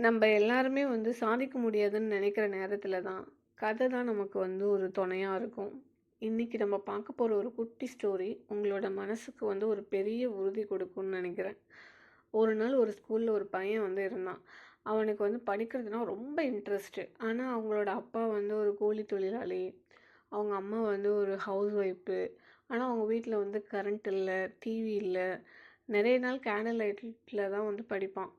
நம்ம எல்லாருமே வந்து சாதிக்க முடியாதுன்னு நினைக்கிற நேரத்தில் தான், கதை தான் நமக்கு வந்து ஒரு துணையாக இருக்கும். இன்னைக்கு நம்ம பார்க்க போகிற ஒரு குட்டி ஸ்டோரி, உங்களோட மனசுக்கு வந்து ஒரு பெரிய உறுதி கொடுக்கும்னு நினைக்கிறேன் ஒரு நாள் ஒரு ஸ்கூலில் ஒரு பையன் வந்து இருந்தான். அவனுக்கு வந்து படிக்கிறதுனா ரொம்ப இன்ட்ரெஸ்ட்டு. ஆனால் அவங்களோட அப்பா வந்து ஒரு கூலி தொழிலாளி. அவங்க அம்மா வந்து ஒரு ஹவுஸ் ஒய்ஃபு. ஆனால் அவங்க வீட்டில் வந்து கரண்ட் இல்லை டிவி இல்லை நிறைய நாள் கேண்டில் லைட்டில் தான் வந்து படிப்பான்.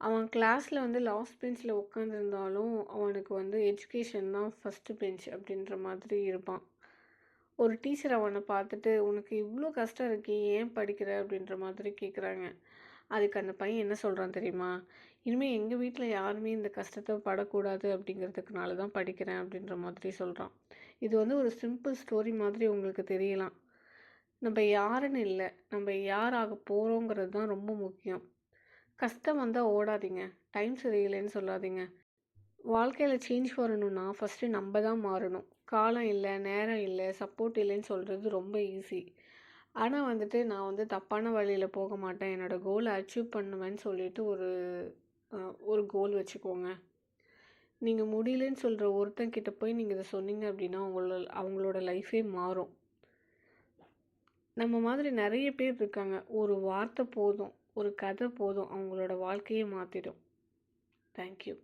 அவன் கிளாஸில் வந்து லாஸ்ட் பெஞ்சில் உட்காந்துருந்தாலும், அவனுக்கு வந்து எஜுகேஷன் தான் ஃபஸ்ட்டு பெஞ்ச் அப்படின்ற மாதிரி இருப்பான். ஒரு டீச்சர் அவனை பார்த்துட்டு, "உனக்கு இவ்வளோ கஷ்டம் இருக்கே, ஏன் படிக்கிற?" அப்படின்ற மாதிரி கேட்குறாங்க. அதுக்கு அந்த பையன் என்ன சொல்கிறான் தெரியுமா? இனிமேல் எங்கள் வீட்டில் யாருமே இந்த கஷ்டத்தை படக்கூடாது அப்படிங்கிறதுக்குனால தான் படிக்கிறேன்." அப்படின்ற மாதிரி சொல்கிறான் இது வந்து ஒரு சிம்பிள் ஸ்டோரி மாதிரி உங்களுக்கு தெரியலாம். நம்ம யாருன்னு இல்லை நம்ம யார் ஆக போகிறோங்கிறது தான் ரொம்ப முக்கியம். கஷ்டம் வந்தால் ஓடாதீங்க. டைம் சரியில்லைன்னு சொல்லாதீங்க. வாழ்க்கையில் சேஞ்ச் வரணும்னா, ஃபர்ஸ்ட்டு நம்ம தான் மாறணும். காலம் இல்லை நேரம் இல்லை சப்போர்ட் இல்லைன்னு சொல்கிறது ரொம்ப ஈஸி. ஆனால் வந்துட்டு, நான் வந்து தப்பான வழியில் போக மாட்டேன். என்னோட கோலை அச்சீவ் பண்ணுவேன்னு சொல்லிட்டு ஒரு ஒரு கோல் வச்சுக்கோங்க. நீங்கள் முடியலன்னு சொல்கிற ஒருத்தன் கிட்டே போய் நீங்கள் இதை சொன்னீங்க அப்படின்னா, அவங்களோட அவங்களோட லைஃபே மாறும். நம்ம மாதிரி நிறைய பேர் இருக்காங்க. ஒரு வார்த்தை போதும், ஒரு கதை போதும், அவங்களோட வாழ்க்கையே மாற்றிடும் தேங்க் யூ.